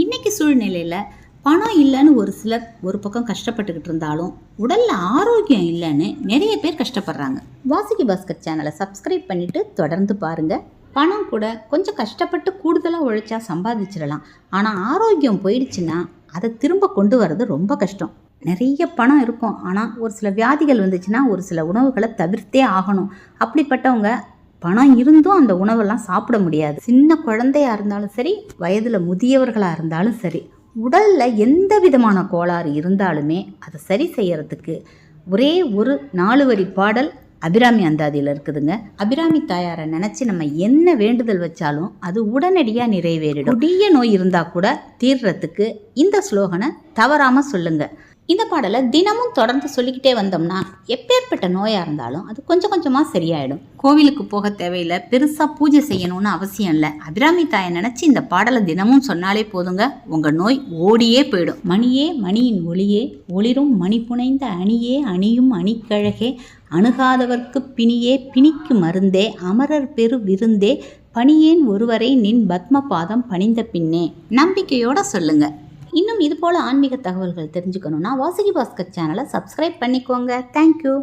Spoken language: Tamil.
இன்னைக்கு சூழ்நிலையில் பணம் இல்லைன்னு ஒரு சிலர் ஒரு பக்கம் கஷ்டப்பட்டுக்கிட்டு இருந்தாலும் உடலில் ஆரோக்கியம் இல்லைன்னு நிறைய பேர் கஷ்டப்படுறாங்க. வாசுகி பாஸ்கர் சேனலை சப்ஸ்கிரைப் பண்ணிட்டு தொடர்ந்து பாருங்கள் பணம் கூட கொஞ்சம் கஷ்டப்பட்டு கூடுதலாக உழைச்சா சம்பாதிச்சிடலாம். ஆனால் ஆரோக்கியம் போயிடுச்சுன்னா அதை திரும்ப கொண்டு வர்றது ரொம்ப கஷ்டம். நிறைய பணம் இருக்கும். ஆனால் ஒரு சில வியாதிகள் வந்துச்சுன்னா ஒரு சில உணவுகளை தவிர்த்தே ஆகணும். அப்படிப்பட்டவங்க பணம் இருந்தும் அந்த உணவெல்லாம் சாப்பிட முடியாது. சின்ன குழந்தையாக இருந்தாலும் சரி வயதில் முதியவர்களாக இருந்தாலும் சரி உடலில் எந்த விதமான கோளாறு இருந்தாலுமே அதை சரி செய்யறதுக்கு ஒரே ஒரு நாலு வரி பாடல் அபிராமி அந்தாதியில் இருக்குதுங்க. அபிராமி தாயாரை நினச்சி நம்ம என்ன வேண்டுதல் வச்சாலும் அது உடனடியாக நிறைவேறிடும். கொடிய நோய் இருந்தால் கூட தீர்றதுக்கு இந்த ஸ்லோகனை தவறாமல் சொல்லுங்கள் இந்த பாடலை தினமும் தொடர்ந்து சொல்லிக்கிட்டே வந்தோம்னா எப்பேற்பட்ட நோயாக இருந்தாலும் அது கொஞ்சம் கொஞ்சமாக சரியாயிடும். கோவிலுக்கு போக தேவையில்லை பெருசாக பூஜை செய்யணும்னு அவசியம் இல்லை. அபிராமி தாயை நினச்சி இந்த பாடலை தினமும் சொன்னாலே போதுங்க. உங்கள் நோய் ஓடியே போயிடும். மணியே மணியின் ஒளியே ஒளிரும் மணி புனைந்த அணியே அணியும் அணிக்கழகே அணுகாதவர்க்கு பிணியே பிணிக்கு மருந்தே அமரர் பெரு விருந்தே பணியேன் ஒருவரை நின் பத்ம பாதம் பணிந்த பின்னே. நம்பிக்கையோட சொல்லுங்க. இன்னும் இதுபோல் ஆன்மீக தகவல்கள் தெரிஞ்சுக்கணுன்னா வாசுகி பாஸ்கர் சேனலை சப்ஸ்கிரைப் பண்ணிக்கோங்க. தேங்க்யூ